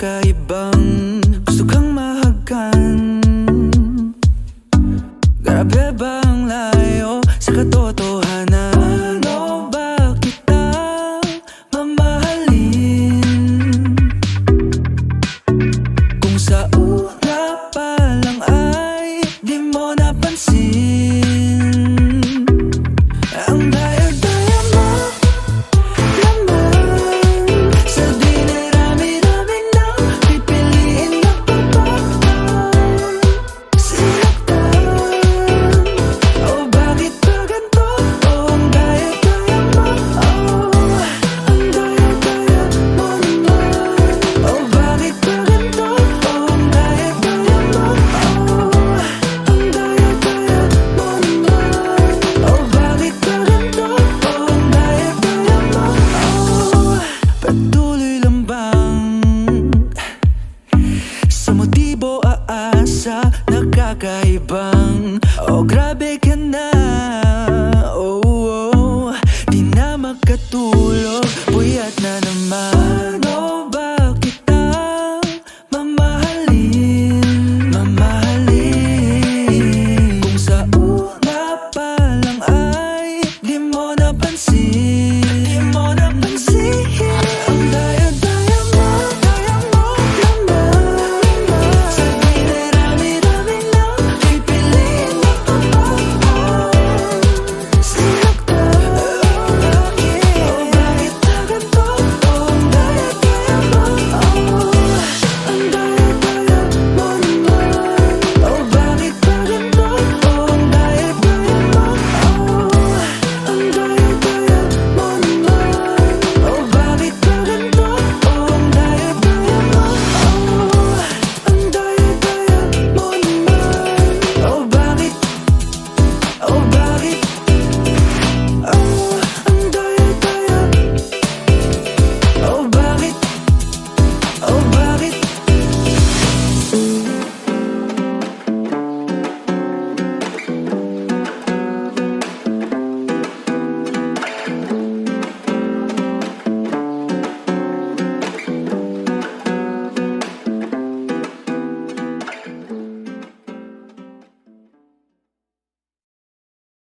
kakaibang Gusto kang mahagan Grabe ba ang layo sa katotohanan? Ano ba kita mamahalin? Kung sa una pa lang tulog Puyat na na